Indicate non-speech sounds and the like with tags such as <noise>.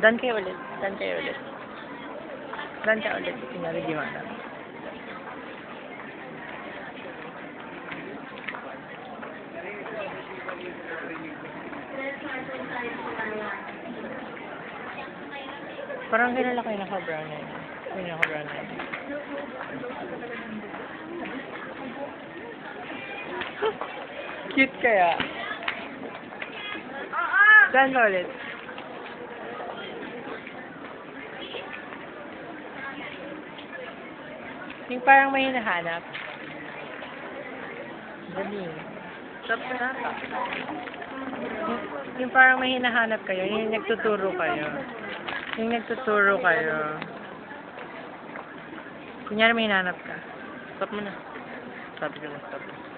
Dan kayo ulit. Dan kayo ulit. Dan ka ulit. Kunyari di mana. Parang kilala ko yung naka-brown na yun. Yung naka-brown na yun. <laughs> Cute kaya. Dan ulit. Yung parang may hinahanap. Dali. Sarap na. Yung, yung parang may hinahanap kayo, yung nagtuturo kayo. Yung nagtuturo kayo. Kunyari may hinahanap ka. Stop mo na. Sabi ko na stop.